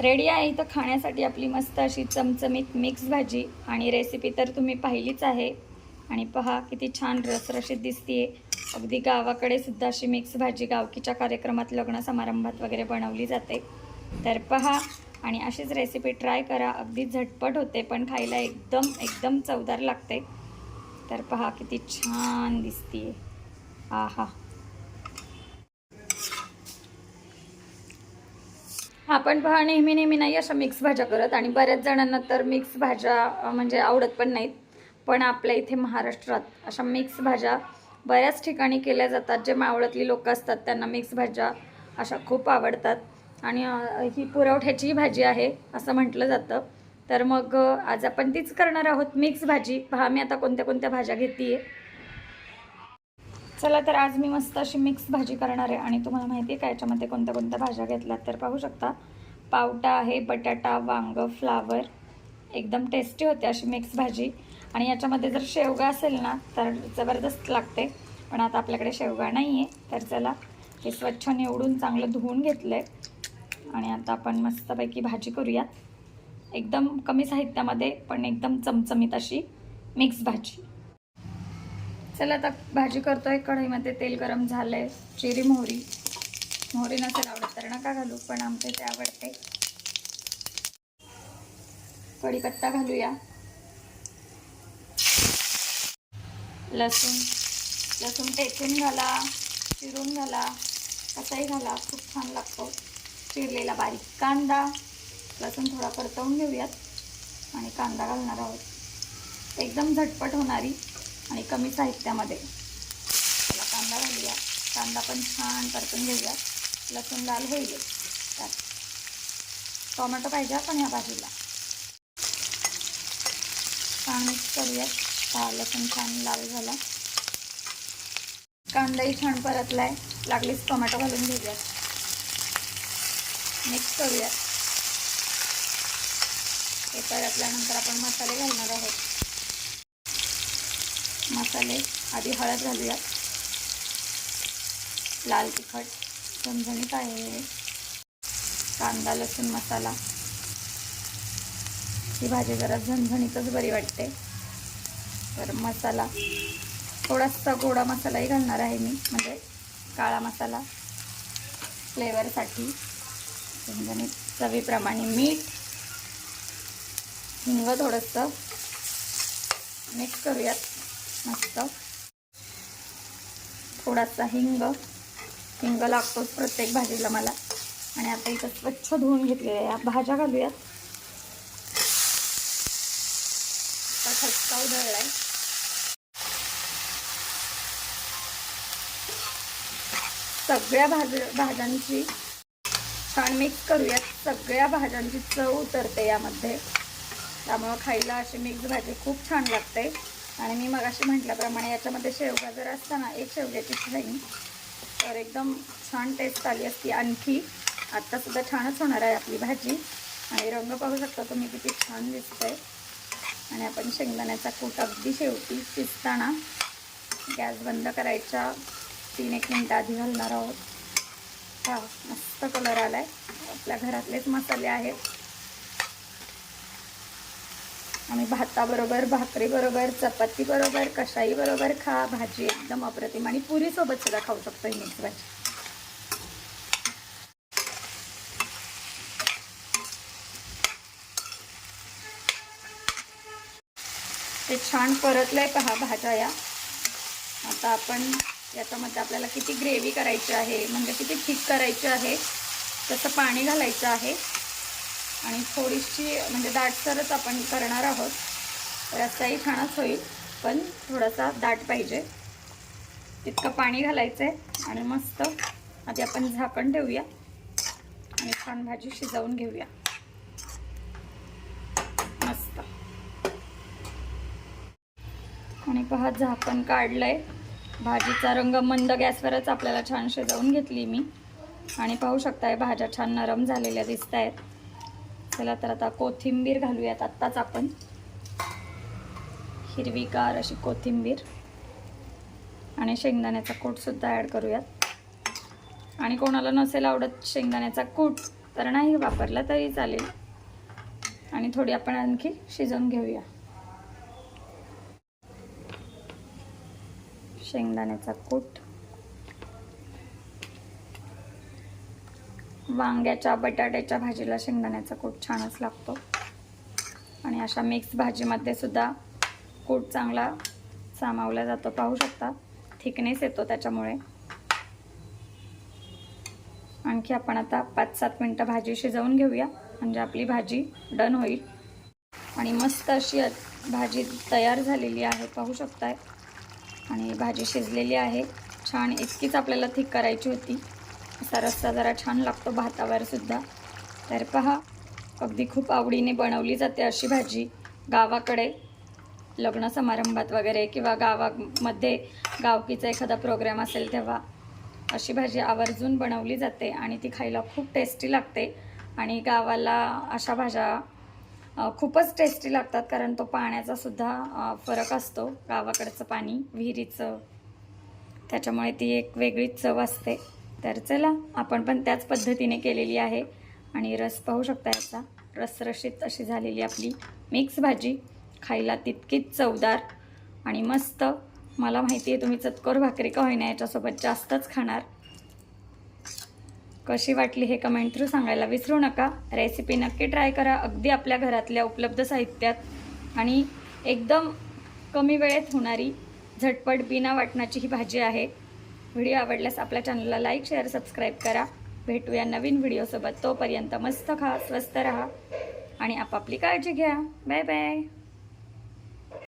Ready आहे इथं खाण्यासाठी आपली मस्त अशी चमचमीत मिक्स भाजी. आणि रेसिपी तर तुम्ही पाहिलीच आहे. आणि पहा किती छान रसरशीत दिसते अगदी गावाकडे सुद्धा अशी मिक्स भाजी गावकीच्या कार्यक्रमात लग्न समारंभात वगैरे बनवली जाते. तर पहा आणि अशीच रेसिपी ट्राय करा. अगदी झटपट होते पण खायला एकदम एकदम चवदार लागते. तर पहा किती छान दिसते आहा. आपण पहा नेहमी नेहमी नाही अशा मिक्स भाज्या करत. आणि बऱ्याच जणांना तर मिक्स भाज्या म्हणजे आवडत पण नाहीत. पण आपल्या इथे महाराष्ट्रात अशा मिक्स भाज्या बऱ्याच ठिकाणी केल्या जातात. जे मावळतली लोक असतात त्यांना मिक्स भाज्या अशा खूप आवडतात. आणि ही पुरवठ्याची भाजी आहे असं म्हटलं जातं. तर मग आज आपण तीच करणार आहोत मिक्स भाजी. पहा मी आता कोणत्या कोणत्या भाज्या घेते आहे चला तर आज मी मस्त अशी मिक्स भाजी करणार आहे. आणि तुम्हाला माहिती आहे का याच्यामध्ये कोणत्या कोणत्या भाज्या घेतल्यात? तर पाहू शकता. पावटा आहे बटाटा वांग फ्लावर एकदम टेस्टी होते अशी मिक्स भाजी. आणि याच्यामध्ये जर शेवगा असेल ना तर जबरदस्त लागते. पण आता आपल्याकडे शेवगा नाही आहे तर चला हे स्वच्छ निवडून चांगलं धुवून घेतलं आहे आणि आता आपण मस्तपैकी भाजी करूयात. एकदम कमी साहित्यामध्ये पण एकदम चमचमीत अशी मिक्स भाजी. चला आता भाजी करतोय कढईमध्ये तेल गरम झालं आहे जिरी मोहरी. मोहरी नसेल आवडत तर नका घालू पण आमच्या ते आवडते. कढीपत्ता घालूया. लसूण लसूण टेचून घाला चिरून घाला कसाही घाला खूप छान लागतो. चिरलेला बारीक कांदा लसूण थोडा परतवून घेऊयात. आणि कांदा घालणार आहोत. एकदम झटपट होणारी. आणि कमी साहित्यामध्ये. त्याला कांदा घालूया. कांदा पण छान परतून घेऊया. लसूण लाल होईल. त्यात टोमॅटो पाहिजे आपण ह्या भाजीला छान मिक्स करूयात हा लसूण छान लाल झाला. कांदाही छान परतलाय. लागलीच टोमॅटो घालून घेऊयात मिक्स करूयात हे परतल्यानंतर आपण मसाले घालणार आहोत. मसाले आधी हळद घालूयात. लाल तिखट झणझणीत आहे. कांदा लसूण मसाला. ही भाजी जरा झणझणीतच बरी वाटते. तर मसाला थोडासा गोडा मसालाही घालणार आहे मी म्हणजे काळा मसाला फ्लेवरसाठी. झणझणीत चवीप्रमाणे मीठ हिंग थोडंसं मिक्स करूयात. मस्त. थोडासा हिंग. हिंग लागतोच प्रत्येक भाजीला मला. आणि आता इथं स्वच्छ धुवून घेतलेल्या या भाज्या घालूयात. आता खसका उधळलाय. सगळ्या भाज भाज्यांची छान मिक्स करूयात. सगळ्या भाज्यांची चव उतरते यामध्ये. त्यामुळं खायला अशी मिक्स भाजी खूप छान लागते. आणि मी मगाशी म्हटल्याप्रमाणे याच्यामध्ये शेवगा जर असता ना एक शेवग्याची नाही तर एकदम छान टेस्ट आली असती. आणखी आत्तासुद्धा छानच होणार आहे आपली भाजी. आणि रंग पाहू शकता तुम्ही किती छान दिसतंय. आणि आपण शेंगदाण्याचा कूट अगदी शेवटी शिजताना गॅस बंद करायच्या तीन एक मिनटं आधी घालणार आहोत. हा मस्त कलर आलाय. आपल्या घरातलेच मसाले आहेत. आणि भाताबरोबर भाकरीबरोबर चपातीबरोबर कशाई बरोबर खा भाजी एकदम अप्रतिम. आणि पुरीसोबत सुद्धा खाऊ शकतो ही मिक्स भाजी. ते छान परतलंय पहा भाज्या या. आता आपण याच्यामध्ये आपल्याला किती ग्रेव्ही करायची आहे म्हणजे किती थिक करायची आहे तसं पाणी घालायचं आहे. आणि थोडीशी म्हणजे दाटसरच आपण करणार आहोत. रस्साही छानच होईल पण थोडासा दाट पाहिजे. तितकं पाणी घालायचं आहे आणि मस्त आधी आपण झाकण ठेवूया आणि छान भाजी शिजवून घेऊया. मस्त. आणि पहा झाकण काढलंय. भाजीचा रंग मंद गॅसवरच आपल्याला छान शिजवून घेतली मी. आणि पाहू शकताय भाज्या छान नरम झालेल्या दिसत आहेत चला तर आता कोथिंबीर घालूयात आत्ताच आपण. हिरवीगार अशी कोथिंबीर आणि शेंगदाण्याचा कूटसुद्धा ॲड करूयात. आणि कोणाला नसेल आवडत शेंगदाण्याचा कूट तर नाही वापरला तरी चालेल. आणि थोडी आपण आणखी शिजवून घेऊया. शेंगदाण्याचा कूट. वांग्याच्या बटाट्याच्या भाजीला शेंगदाण्याचा कूट छानच लागतो. आणि अशा मिक्स भाजीमध्ये सुद्धा कूट चांगला सामावला जातो. पाहू शकता थिकनेस येतो त्याच्यामुळे. आणखी आपण आता पाच सात मिनटं भाजी शिजवून घेऊया. म्हणजे आपली भाजी डन होईल. आणि मस्त अशी भाजी तयार झालेली आहे. पाहू शकताय. आणि भाजी शिजलेली आहे. छान इतकीच आपल्याला थिक करायची होती. असा रस्सा जरा छान लागतो भातावर सुद्धा. तर पहा अगदी खूप आवडीने बनवली जाते अशी भाजी. गावाकडे लग्न समारंभात वगैरे किंवा गावामध्ये गावकीचा एखादा प्रोग्राम असेल तेव्हा अशी भाजी आवर्जून बनवली जाते आणि ती खायला खूप टेस्टी लागते. आणि गावाला अशा भाज्या खूपच टेस्टी लागतात कारण तो पाण्याचा सुद्धा फरक असतो. गावाकडचं पाणी विहिरीचं त्याच्यामुळे ती एक वेगळीच चव असते. तर चला आपण पण त्याच पद्धतीने केलेली आहे. आणि रस पाहू शकता याचा. रसरशीत अशी झालेली आपली मिक्स भाजी. खायला तितकीच चवदार आणि मस्त. मला माहिती आहे तुम्ही चतकोर भाकरी का होईना याच्यासोबत जास्तच खाणार. कशी वाटली हे कमेंट थ्रू सांगायला विसरू नका. रेसिपी नक्की ट्राय करा. अगदी आपल्या घरातल्या उपलब्ध साहित्यात. आणि एकदम कमी वेळेत होणारी झटपट बिना वाटणाची ही भाजी आहे. व्हिडिओ आवडल्यास आपल्या चॅनलला लाईक शेअर सबस्क्राईब करा. भेटूया नवीन व्हिडिओसोबत. तोपर्यंत मस्त खा स्वस्त राहा आणि आपापली काळजी घ्या. Bye bye.